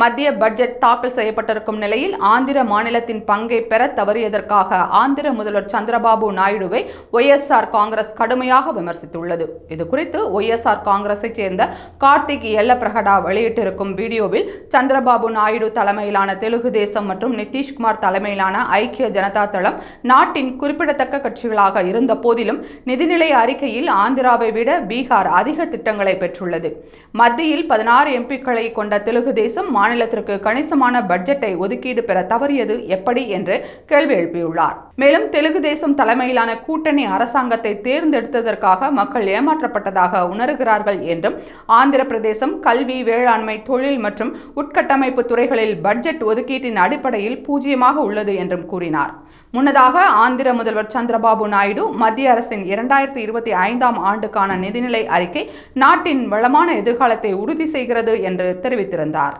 மத்திய பட்ஜெட் தாக்கல் செய்யப்பட்டிருக்கும் நிலையில் ஆந்திர மாநிலத்தின் பங்கை பெற தவறியதற்காக ஆந்திர முதல்வர் சந்திரபாபு நாயுடுவை ஒய்எஸ்ஆர் காங்கிரஸ் கடுமையாக விமர்சித்துள்ளது. இது குறித்து ஒய்எஸ்ஆர் காங்கிரஸை சேர்ந்த கார்த்திக் எல்லப்பிரகடா வெளியிட்டிருக்கும் வீடியோவில் சந்திரபாபு நாயுடு தலைமையிலான தெலுங்கு தேசம் மற்றும் நிதிஷ்குமார் தலைமையிலான ஐக்கிய ஜனதா தளம் நாட்டின் குறிப்பிடத்தக்க கட்சிகளாக இருந்த போதிலும் நிதிநிலை அறிக்கையில் ஆந்திராவை விட பீகார் அதிக திட்டங்களை பெற்றுள்ளது. மத்தியில் பதினாறு எம்பிக்களை கொண்ட தெலுங்கு தேசம் மாநிலத்திற்கு கணிசமான பட்ஜெட்டை ஒதுக்கீடு பெற தவறியது எப்படி என்று கேள்வி எழுப்பியுள்ளார். மேலும் தெலுங்கு தேசம் தலைமையிலான கூட்டணி அரசாங்கத்தை தேர்ந்தெடுத்ததற்காக மக்கள் ஏமாற்றப்பட்டதாக உணர்கிறார்கள் என்றும் ஆந்திர பிரதேசம் கல்வி வேளாண்மை தொழில் மற்றும் உட்கட்டமைப்பு துறைகளில் பட்ஜெட் ஒதுக்கீட்டின் அடிப்படையில் பூஜ்ஜியமாக உள்ளது என்றும் கூறினார். முன்னதாக ஆந்திர முதல்வர் சந்திரபாபு நாயுடு மத்திய அரசின் இரண்டாயிரத்தி இருபத்தி ஐந்தாம் ஆண்டுக்கான நிதிநிலை அறிக்கை நாட்டின் வளமான எதிர்காலத்தை உறுதி செய்கிறது என்று தெரிவித்திருந்தார்.